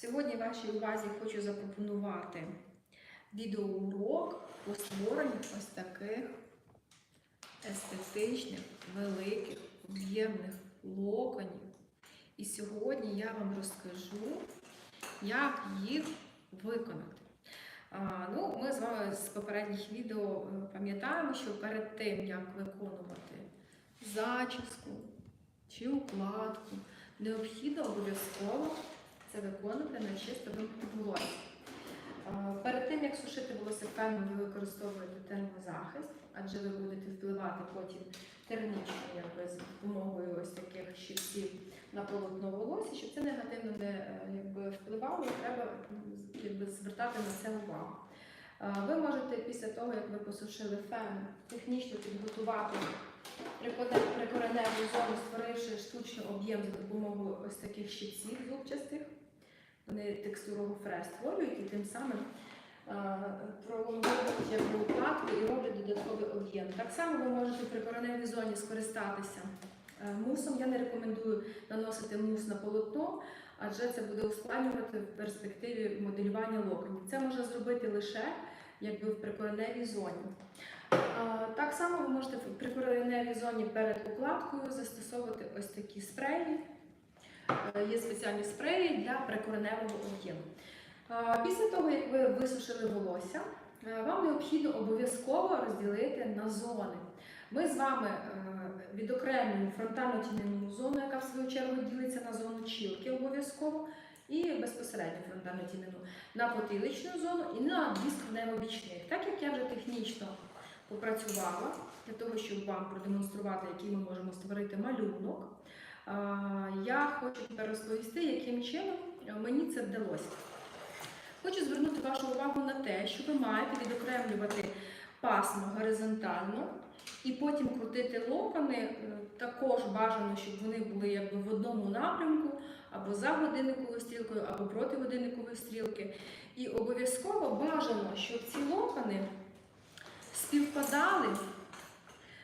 Сьогодні вашій увазі хочу запропонувати відеоурок по створенню ось таких естетичних, великих, об'ємних локонів. І сьогодні я вам розкажу, як їх виконати. А, ну, ми з вами з попередніх відео е, пам'ятаємо, що перед тим, як виконувати зачіску чи укладку, необхідно обов'язково це виконувати на чисто вимкнутому волосі. Перед тим, як сушити волосся, певно, ви використовуєте термозахист, адже ви будете впливати потім термічно з допомогою ось таких щипців на полотно волосся, щоб це негативно не е, якби, впливало, треба якби, звертати на це увагу. Ви можете після того, як ви посушили фен, технічно підготувати прикореневу зону, створивши штучний об'єм за допомогою ось таких щипців зубчастих. Вони текстуру гофре створюють і тим самим а, пролонгують укладку і роблять додатковий об'єм. Так само ви можете в прикореневій зоні скористатися е, мусом. Я не рекомендую наносити мус на полотно, адже це буде ускладнювати в перспективі моделювання локонів. Це можна зробити лише якби в прикореневій зоні. Так само ви можете в прикореневій зоні перед укладкою застосовувати ось такі спреї. Е, Є спеціальні спреї для прикореневого об'єму. Після того, як ви висушили волосся, е, вам необхідно обов'язково розділити на зони. Ми з вами е, відокремлюємо фронтальну тіньову зону, яка в свою чергу ділиться на зону чілки обов'язково, і безпосередньо фронтальну тіньову, на потиличну зону і на дві скронево-бічних. Так як я вже технічно попрацювала для того, щоб вам продемонструвати, який ми можемо створити малюнок. Я хочу розповісти, яким чином мені це вдалося. Хочу звернути вашу увагу на те, що ви маєте відокремлювати пасмо горизонтально і потім крутити локони. е, Також бажано, щоб вони були якби в одному напрямку, або за годинниковою стрілкою, або проти годинникової стрілки. І обов'язково бажано, щоб ці локони співпадали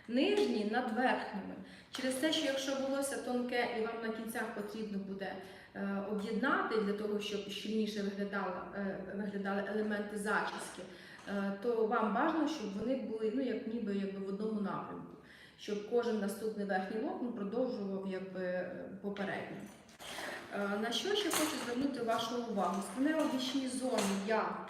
нижні над верхніми. Через те, що якщо волосся тонке і вам на кінцях потрібно буде е, об'єднати для того, щоб щільніше виглядали, е, виглядали елементи зачіски, е, то вам бажано, щоб вони були ну, як ніби якби в одному напрямку, щоб кожен наступний верхній локон продовжував якби попередній. На що ще хочу звернути вашу увагу? Спинево-бічній зоні я е, на-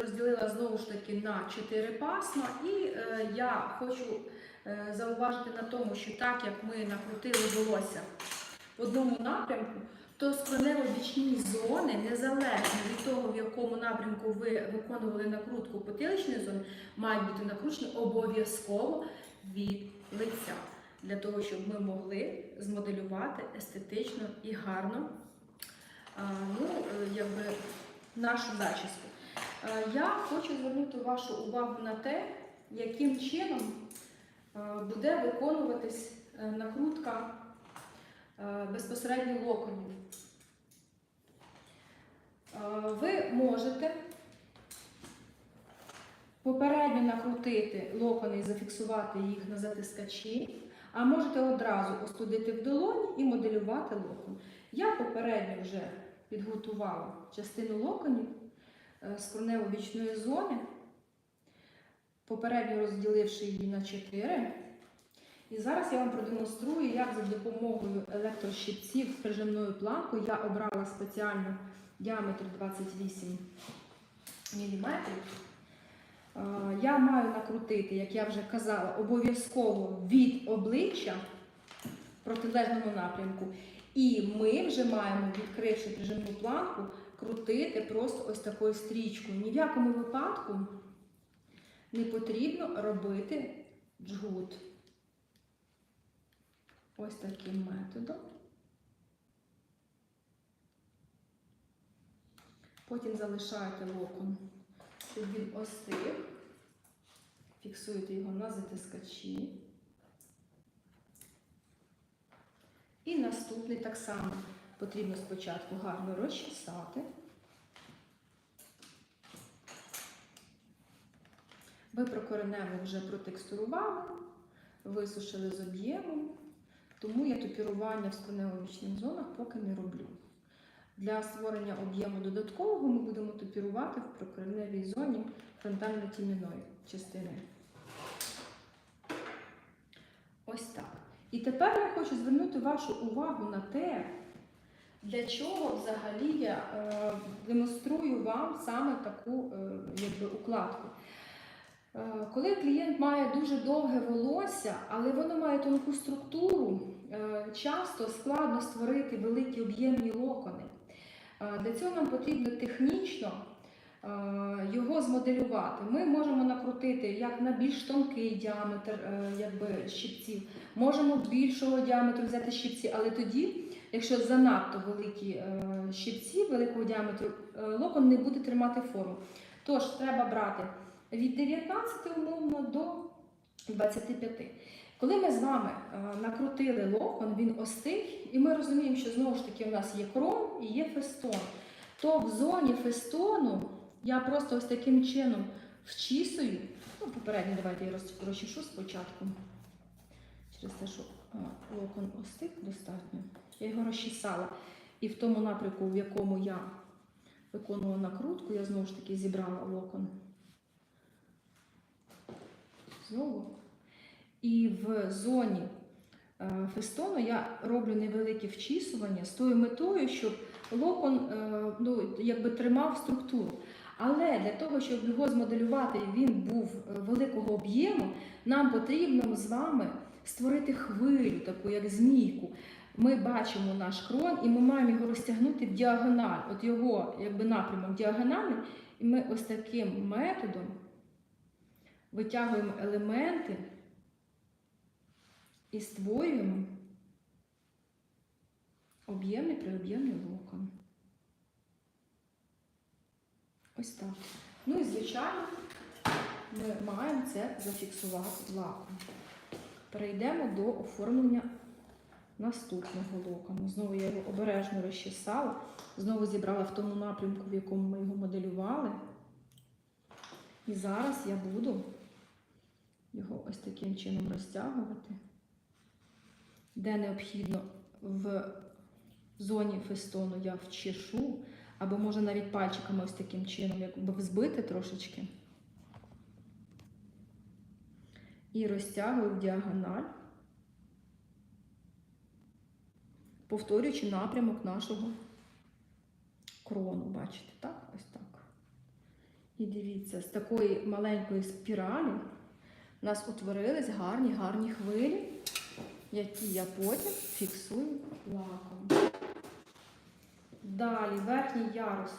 розділила знову ж таки на 4 пасма, і е, я хочу е, зауважити на тому, що так як ми накрутили волосся в одному напрямку, то скронево-бічні зони, незалежно від того, в якому напрямку ви виконували накрутку потиличної зони, мають бути накручені обов'язково від лиця, для того, щоб ми могли змоделювати естетично і гарно. Ну, е, якби, нашу зачіску. Е, Я хочу звернути вашу увагу на те, яким чином е, буде виконуватись е, накрутка безпосередньо локонів. Ви можете попередньо накрутити локони і зафіксувати їх на затискачі, а можете одразу остудити в долоні і моделювати локон. Я попередньо вже підготувала частину локонів е, з корнево-бічної зони, попередньо розділивши її на 4. І зараз я вам продемонструю, як за допомогою електрощипців з прижимною планкою я обрала спеціально діаметр 28 мм. Е, Я маю накрутити, як я вже казала, обов'язково від обличчя в протилежному напрямку. І ми вже маємо, відкривши прижимну планку, крутити просто ось такою стрічкою. Ні в якому випадку не потрібно робити джгут. Ось таким методом. Потім залишаєте локон, щоб він остиг. Фіксуєте його на затискачі. І наступний так само потрібно спочатку гарно розчесати. Ви прокоренево вже протекстурували, висушили з об'ємом, тому я тупірування в скронево-вічних зонах поки не роблю. Для створення об'єму додаткового ми будемо тупірувати в прокореневій зоні фронтально-тім'яної частини. Ось так. І тепер я хочу звернути вашу увагу на те, для чого взагалі я е, демонструю вам саме таку е, якби, укладку. Е, коли клієнт має дуже довге волосся, але воно має тонку структуру, е, часто складно створити великі об'ємні локони. Е, Для цього нам потрібно технічно його змоделювати. Ми можемо накрутити як на більш тонкий діаметр е, якби, щипців, можемо більшого діаметру взяти щипці, але тоді, якщо занадто великі е, щипці великого діаметру, е, локон не буде тримати форму. Тож треба брати від 19 умовно до 25. Коли ми з вами е, накрутили локон, він остиг, і ми розуміємо, що знову ж таки у нас є крон і є фестон. То в зоні фестону я просто ось таким чином вчісую. Ну, попередньо давайте я роз- розчешу спочатку. Через те, що локон остиг достатньо. Я його розчесала. І в тому напрямку, в якому я виконувала накрутку, я знову ж таки зібрала локон. Знову. І в зоні е, фестону я роблю невелике вчісування з тою метою, щоб локон е, ну, якби тримав структуру. Але для того, щоб його змоделювати, і він був е, великого об'єму, нам потрібно з вами створити хвилю, таку як змійку. Ми бачимо наш крон і ми маємо його розтягнути в діагональ. От його якби напрямок діагональний, і ми ось таким методом витягуємо елементи і створюємо об'ємний приоб'ємний локон. Ось так. Ну і звичайно, ми маємо це зафіксувати лаком. Перейдемо до оформлення наступного локону. Знову я його обережно розчесала, знову зібрала в тому напрямку, в якому ми його моделювали. І зараз я буду його ось таким чином розтягувати, де необхідно в зоні фестону я вчешу, або може навіть пальчиками ось таким чином, якби взбити трошечки. І розтягую в діагональ, повторюючи напрямок нашого крону. Бачите, так? Ось так. І дивіться, з такої маленької спіралі у нас утворились гарні гарні хвилі, які я потім фіксую лаком. Далі верхній ярус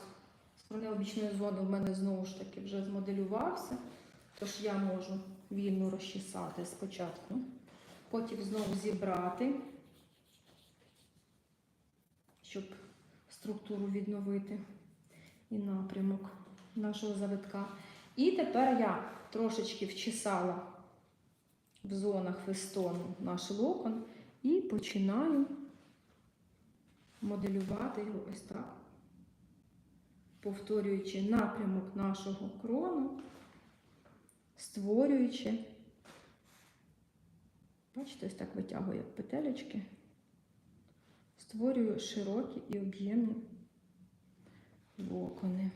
скронеобічної зони в мене знову ж таки вже змоделювався, тож я можу вільно розчесати спочатку, потім знову зібрати, щоб структуру відновити і напрямок нашого завитка. І тепер я трошечки вчесала в зонах фестону наш локон і починаю моделювати його ось так, повторюючи напрямок нашого крону, створюючи, бачите, ось так витягую петелечки, створюю широкі і об'ємні локони.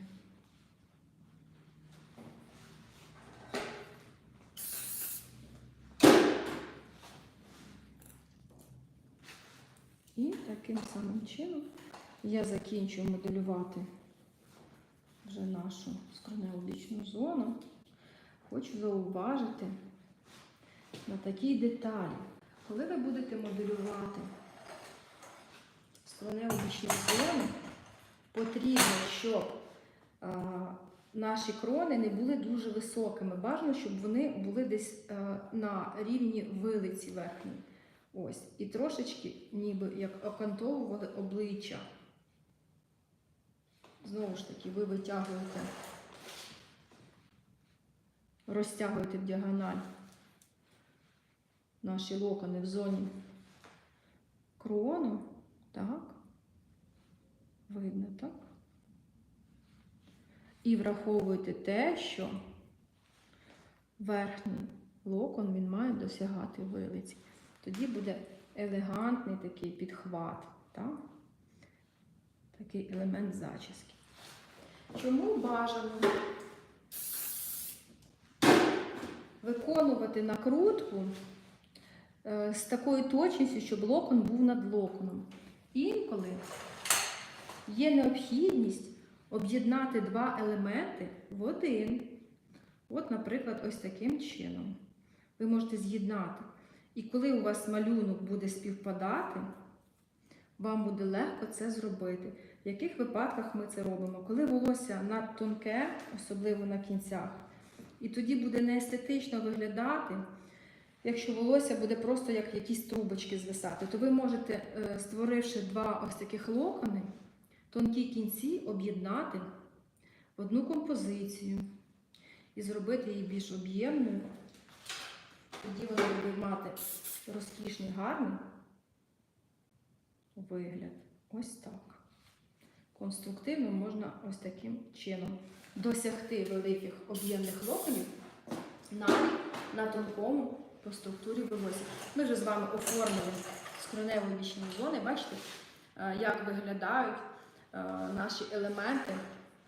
І таким самим чином я закінчую моделювати вже нашу скронеобічну зону. Хочу зауважити на такій деталі. Коли ви будете моделювати скронеобічну зону, потрібно, щоб а, наші крони не були дуже високими. Бажано, щоб вони були десь а, на рівні вилиці верхньої. Ось. І трошечки ніби як окантовували обличчя. Знову ж таки, ви витягуєте, розтягуєте в діагональ наші локони в зоні крону. Так. Видно, так? І враховуєте те, що верхній локон він має досягати вилиці. Тоді буде елегантний такий підхват. Так? такий елемент зачіски. Чому бажано виконувати накрутку е, з такою точністю, щоб локон був над локоном? Інколи є необхідність об'єднати два елементи в один. От, наприклад, ось таким чином. Ви можете з'єднати. І коли у вас малюнок буде співпадати, вам буде легко це зробити. В яких випадках ми це робимо? Коли волосся надтонке, особливо на кінцях, і тоді буде неестетично виглядати, якщо волосся буде просто як якісь трубочки звисати, то ви можете, е, створивши два ось таких локони, тонкі кінці об'єднати в одну композицію і зробити її більш об'ємною. Тоді вона буде мати розкішний, гарний вигляд. Ось так. Конструктивно можна ось таким чином досягти великих об'ємних локонів навіть на тонкому по структурі волосся. Ми вже з вами оформили скроневі бічні зони. Бачите, е, як виглядають е, наші елементи,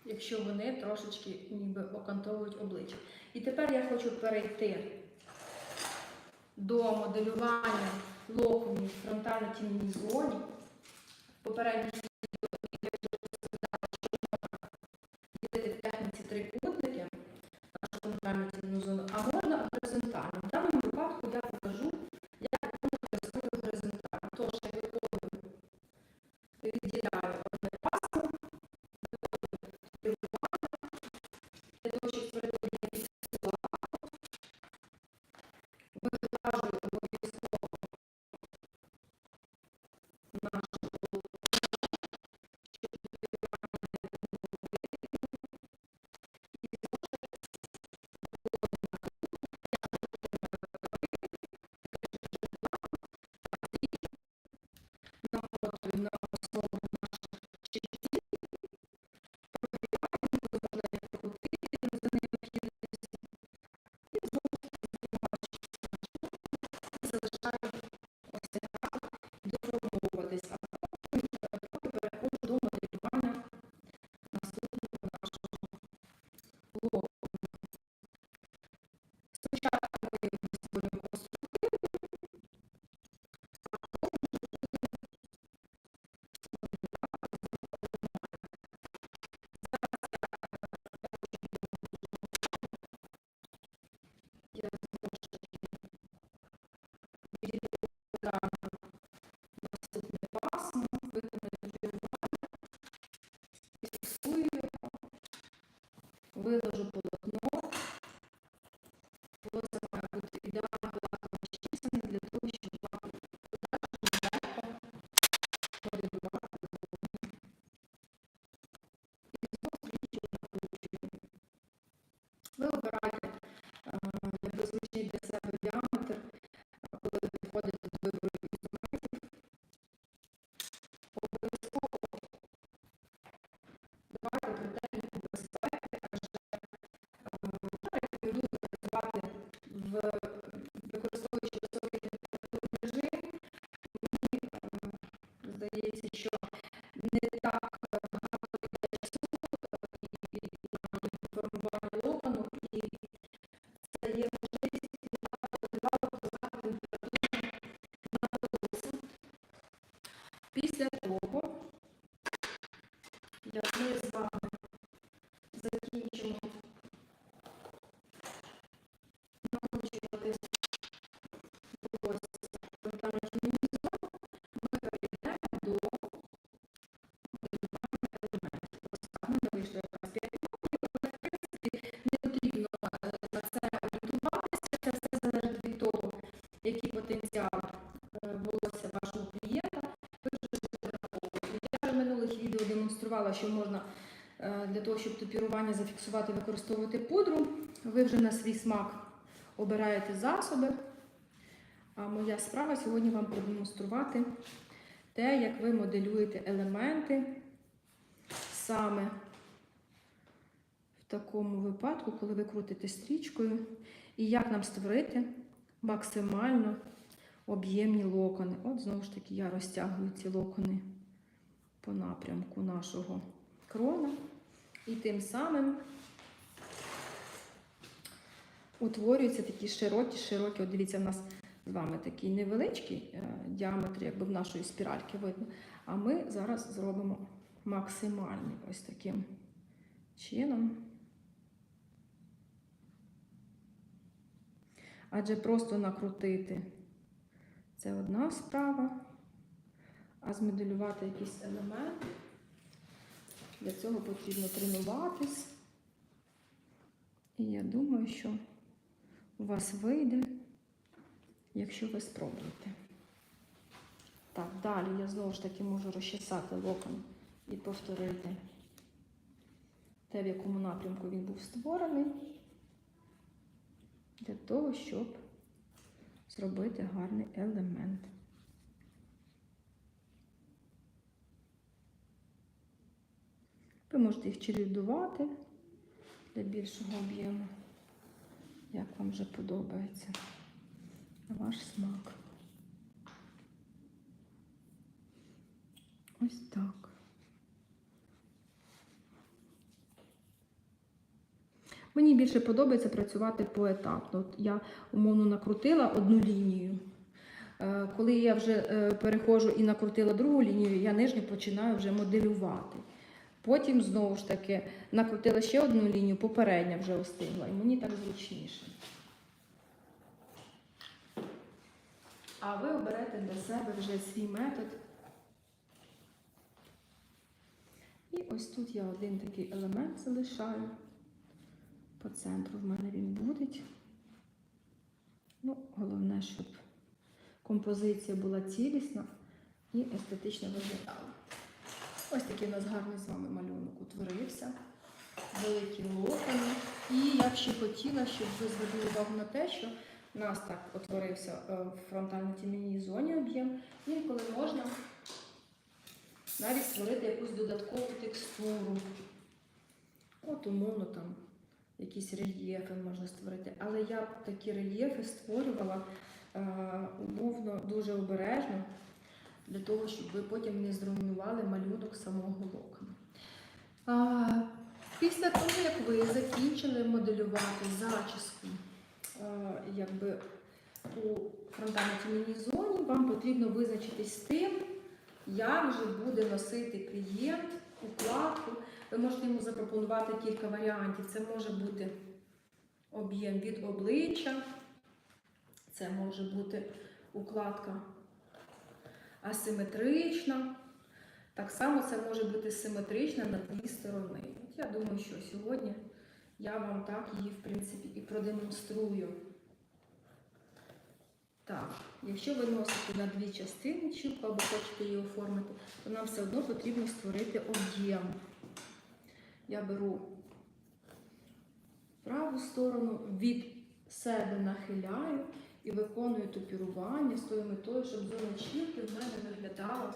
якщо вони трошечки ніби окантовують обличчя. І тепер я хочу перейти до моделювання локу в фронтально-тінній зоні. Попередній для того, щоб топірування зафіксувати, використовувати пудру. Ви вже на свій смак обираєте засоби. А моя справа сьогодні вам продемонструвати те, як ви моделюєте елементи саме в такому випадку, коли ви крутите стрічкою, і як нам створити максимально об'ємні локони. От знову ж таки я розтягую ці локони по напрямку нашого крона. І тим самим утворюються такі широкі, широкі. От дивіться, в нас з вами такий невеличкий е, діаметр, якби в нашої спіральки видно. А ми зараз зробимо максимальний ось таким чином. Адже просто накрутити це одна справа, а змоделювати якийсь елемент. Для цього потрібно тренуватись. І я думаю, що у вас вийде, якщо ви спробуєте. Так, далі я знову ж таки можу розчесати локон і повторити те, в якому напрямку він був створений, для того, щоб зробити гарний елемент. Ви можете їх чередувати для більшого об'єму, як вам вже подобається. На ваш смак. Ось так. Мені більше подобається працювати поетапно. От я умовно накрутила одну лінію. Е, Коли я вже е, переходжу і накрутила другу лінію, я нижню починаю вже моделювати. Потім знову ж таки накрутила ще одну лінію, попередня вже остигла, і мені так зручніше. А ви оберете для себе вже свій метод. І ось тут я один такий елемент залишаю. По центру в мене він буде. Ну, головне, щоб композиція була цілісна і естетично виглядала. Ось такий у нас гарний з вами малюнок утворився. Великі локони. І я б ще хотіла, щоб ви звернули увагу на те, що у нас так утворився е, в фронтально-тім'яній зоні об'єм. Інколи можна навіть створити якусь додаткову текстуру. От, умовно, там якісь рельєфи можна створити. Але я б такі рельєфи створювала е, умовно дуже обережно, для того, щоб ви потім не зруйнували малюнок самого локону. Після того, як ви закінчили моделювати зачіску, якби у фронтально-тім'яній зоні, вам потрібно визначитись з тим, як же буде носити клієнт укладку. Ви можете йому запропонувати кілька варіантів. Це може бути об'єм від обличчя, це може бути укладка асиметрична. Так само це може бути симетрична на дві сторони. От я думаю, що сьогодні я вам так її, в принципі, і продемонструю. Так, якщо ви носите на дві частини чіпку або хочете її оформити, то нам все одно потрібно створити об'єм. Я беру праву сторону, від себе нахиляю і виконую тупірування з тою метою, щоб зона чіпки в мене виглядала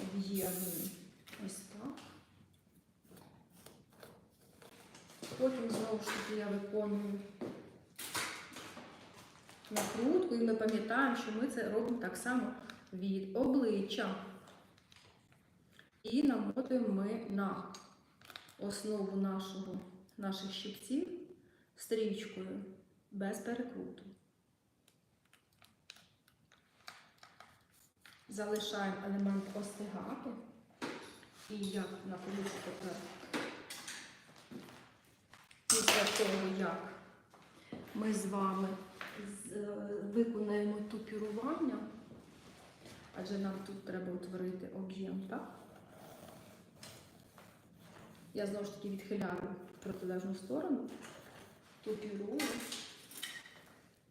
об'ємною. Ось так. Потім знову ж таки я виконую накрутку, і ми пам'ятаємо, що ми це робимо так само від обличчя. І намотуємо ми на основу нашого, наших щипців стрічкою без перекруту. Залишаємо елемент остигати. І я напишу тепер. Після того, як ми з вами е, виконаємо тупірування, адже нам тут треба утворити об'єм, так? Я знову ж таки відхиляю протилежну сторону, тупірую,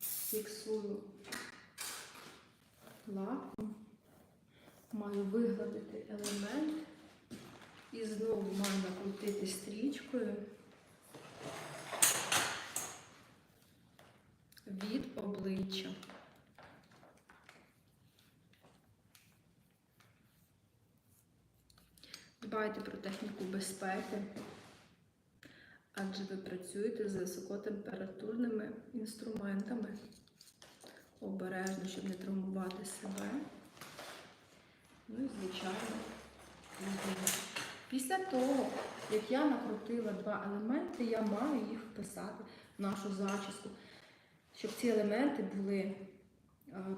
фіксую. Лаком, маю вигладити елемент і знову маю накрутити стрічкою від обличчя. Дбайте про техніку безпеки, адже ви працюєте з високотемпературними інструментами. Обережно, щоб не травмувати себе. Ну і, звичайно. Після того, як я накрутила два елементи, я маю їх вписати в нашу зачіску, щоб ці елементи були е,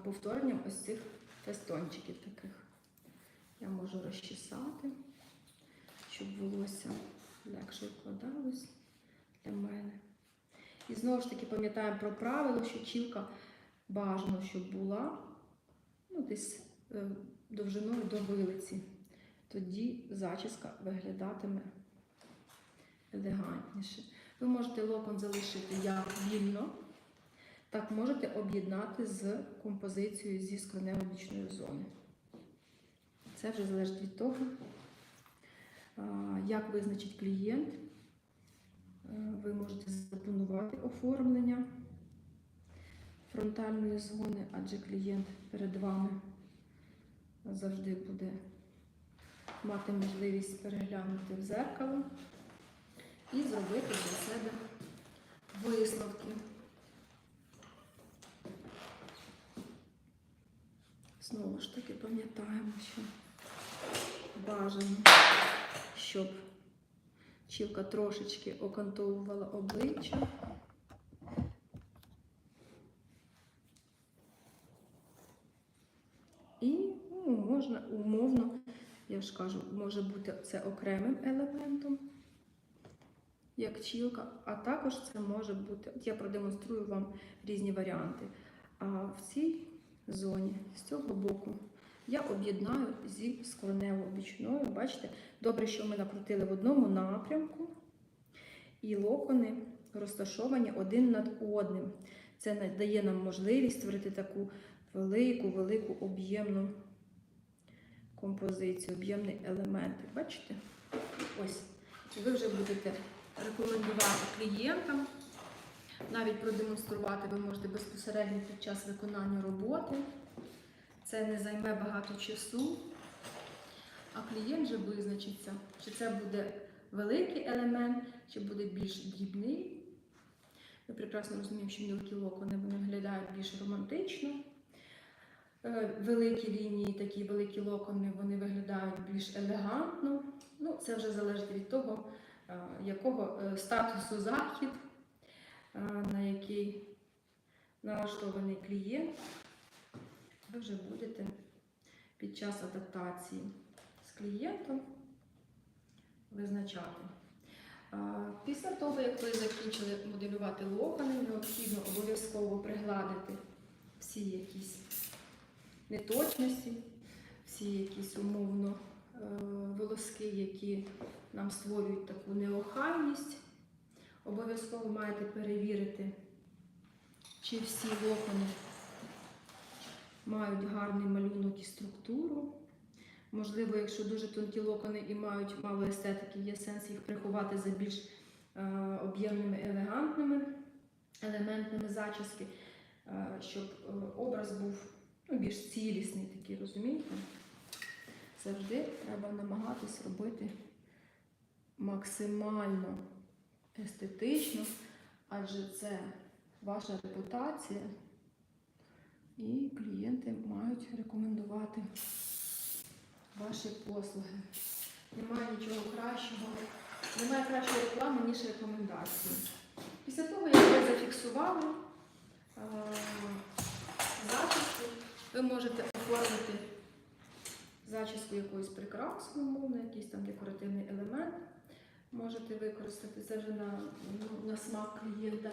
повторенням ось цих фестончиків таких. Я можу розчесати, щоб волосся легше вкладалось для мене. І знову ж таки пам'ятаємо про правило, що чілка бажано, щоб була ну, десь довжиною до вилиці. Тоді зачіска виглядатиме елегантніше. Ви можете локон залишити як вільно, так можете об'єднати з композицією зі скронево-бічної зони. Це вже залежить від того, як визначить клієнт. Е, Ви можете запланувати оформлення фронтальної зони, адже клієнт перед вами завжди буде мати можливість переглянути в зеркало і зробити для себе висновки. Знову ж таки пам'ятаємо, що бажано, щоб чілка трошечки окантовувала обличчя. І ну, можна умовно, я ж кажу, може бути це окремим елементом, як чілка, а також це може бути, я продемонструю вам різні варіанти. А в цій зоні, з цього боку, я об'єднаю зі скронево-бічною. Бачите, добре, що ми накрутили в одному напрямку, і локони розташовані один над одним. Це дає нам можливість створити таку велику, велику об'ємну композицію, об'ємний елемент. Бачите? Ось. Ви вже будете рекомендувати клієнтам. Навіть продемонструвати ви можете безпосередньо під час виконання роботи. Це не займе багато часу, а клієнт вже визначиться, чи це буде великий елемент, чи буде більш дрібний. Ми прекрасно розуміємо, що мілкі локони вони виглядають більш романтично. Е, Великі лінії, такі великі локони, вони виглядають більш елегантно. Ну, це вже залежить від того, е, якого е, статусу захід, на який налаштований клієнт. Ви вже будете під час адаптації з клієнтом визначати. Після того, як ви закінчили моделювати локони, необхідно обов'язково пригладити всі якісь неточності, всі якісь умовно е, волоски, які нам створюють таку неохайність. Обов'язково маєте перевірити, чи всі локони мають гарний малюнок і структуру. Можливо, якщо дуже тонкі локони і мають мало естетики, є сенс їх приховати за більш е, об'ємними, елегантними елементами зачіски, е, щоб образ був ну, більш цілісний такий, розумієте? Завжди треба намагатись робити максимально естетично, адже це ваша репутація, і клієнти мають рекомендувати ваші послуги. Немає нічого кращого, немає кращої реклами, ніж рекомендації. Після того, як ви зафіксували е, зачіску, ви можете оформити зачіску якоюсь прикрасою, умовно, якийсь там декоративний елемент. Можете використати це вже на, на смак клієнта.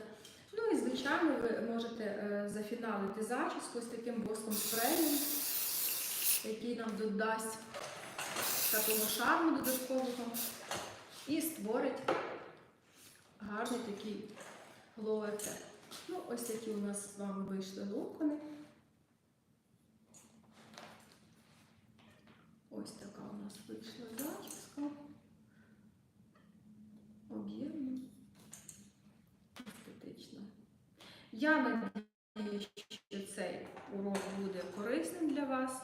Ну і звичайно, ви можете е, зафіналити зачіску з таким воском спреєм, який нам додасть такого шарму додаткового і створить гарний такий glow ефект. Ну, ось такі у нас з вами вийшли локони. Ось така у нас вийшла зачіска. Об'ємна, естетична. Я надію, що цей урок буде корисним для вас.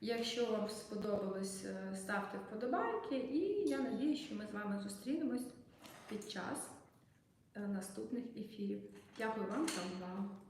Якщо вам сподобалось, е, ставте вподобайки, і я надію, що ми з вами зустрінемось під час е, наступних ефірів. Дякую вам за увагу!